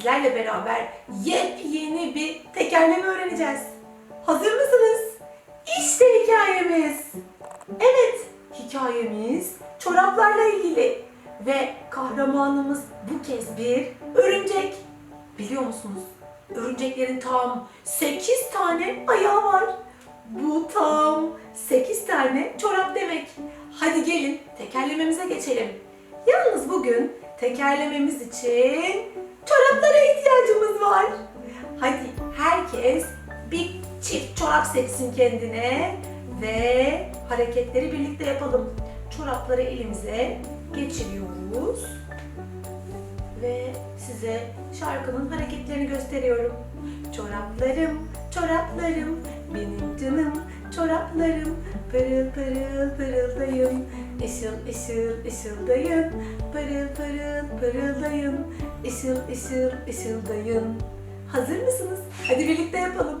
sizlerle beraber yepyeni bir tekerleme öğreneceğiz. Hazır mısınız? İşte hikayemiz. Evet, hikayemiz çoraplarla ilgili ve kahramanımız bu kez bir örümcek. Biliyor musunuz? Örümceklerin tam 8 tane ayağı var. Bu tam 8 tane çorap demek. Hadi gelin tekerlememize geçelim. Yalnız bugün tekerlememiz için çoraplara ihtiyacımız var. Hadi herkes bir çift çorap seçsin kendine ve hareketleri birlikte yapalım. Çorapları elimize geçiriyoruz ve size şarkının hareketlerini gösteriyorum. Çoraplarım, çoraplarım, benim canım, çoraplarım, pırıl pırıl pırıldayın, ışıl ışıl ışıldayın, pırıl pırıl pırıldayın, ışıl ışıl ışıldayın. Hazır mısınız? Hadi birlikte yapalım.